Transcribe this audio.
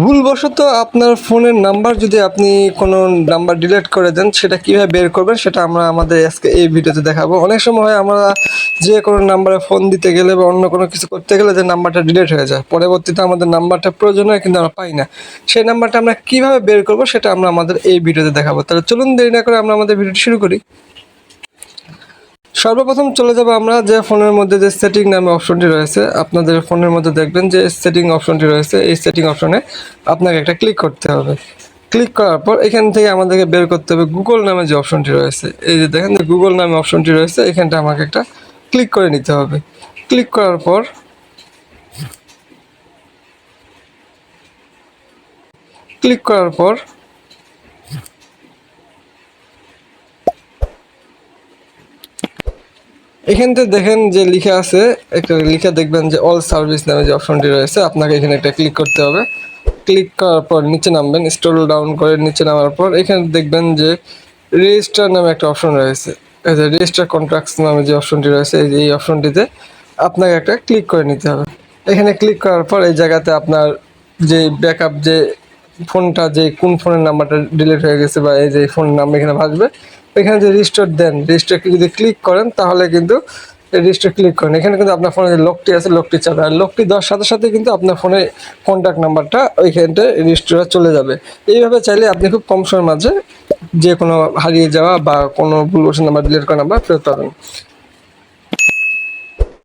ভুলবশত আপনার ফোনের নাম্বার যদি আপনি কোনো নাম্বার ডিলিট করে দেন, সেটা কীভাবে বের করবেন সেটা আমরা আমাদের আজকে এই ভিডিওতে দেখাবো। অনেক সময় হয় আমরা যে কোনো নাম্বারে ফোন দিতে গেলে বা অন্য কোনো কিছু করতে গেলে যে নাম্বারটা ডিলিট হয়ে যায়। পরবর্তীতে আমাদের নাম্বারটা প্রয়োজন হয় কিন্তু আমরা পাই না। সেই নাম্বারটা আমরা কীভাবে বের করব সেটা আমরা আমাদের এই ভিডিওতে দেখাবো। তাহলে চলুন দেরি না করে আমরা আমাদের ভিডিওটি শুরু করি। সর্বপ্রথম চলে যাব আমরা যে ফোনের মধ্যে যে সেটিং নামে অপশনটি রয়েছে। আপনাদের ফোনের মধ্যে দেখবেন যে সেটিং অপশনটি রয়েছে। এই সেটিং অপশনে আপনাকে একটা ক্লিক করতে হবে। ক্লিক করার পর এখান থেকে আমাদেরকে বের করতে হবে গুগল নামে যে অপশনটি রয়েছে। এই যে দেখেন যে গুগল নামে অপশনটি রয়েছে, এখানটা আমাকে একটা ক্লিক করে নিতে হবে। ক্লিক করার পর ক্লিক করার পর এখান থেকে দেখেন যে লিখা আছে, একটা লিখা দেখবেন যে অল সার্ভিস নামে যে অপশনটি রয়েছে, আপনাকে এখানে একটা ক্লিক করতে হবে। ক্লিক করার পর নিচে নামবেন স্ক্রল ডাউন করে নিচে নামার পর এখানে দেখবেন যে রেজিস্টার নামে একটা অপশন রয়েছে। রেজিস্টার কন্ট্রাক্টস নামে যে অপশনটি রয়েছে, এই অপশনটিতে আপনাকে একটা ক্লিক করে নিতে হবে। এখানে ক্লিক করার পর এই জায়গাতে আপনার যে ব্যাকআপ যে ফোনটা যে কোন ফোনের নাম্বারটা ডিলিট হয়ে গেছে বা এই যে ফোনের নাম্বার এখানে ভাসবে এখানে যে রেজিস্টার দেন রেজিস্টার যদি ক্লিক করেন, তাহলে কিন্তু রেজিস্টার ক্লিক করেন। এখানে কিন্তু আপনার ফোনে যে লকটি আছে, লকটি চাবে। আর লকটি দেওয়ার সাথে সাথে কিন্তু আপনার ফোনে কন্ট্যাক্ট নাম্বারটা ওইখানটায় রেজিস্টারে চলে যাবে। এইভাবে চাইলে আপনি খুব কম সময়ের মাঝে যে কোনো হারিয়ে যাওয়া বা কোনো ভুলবশত নাম্বার ডিলিট করা নাম্বার ফেরত পাবেন।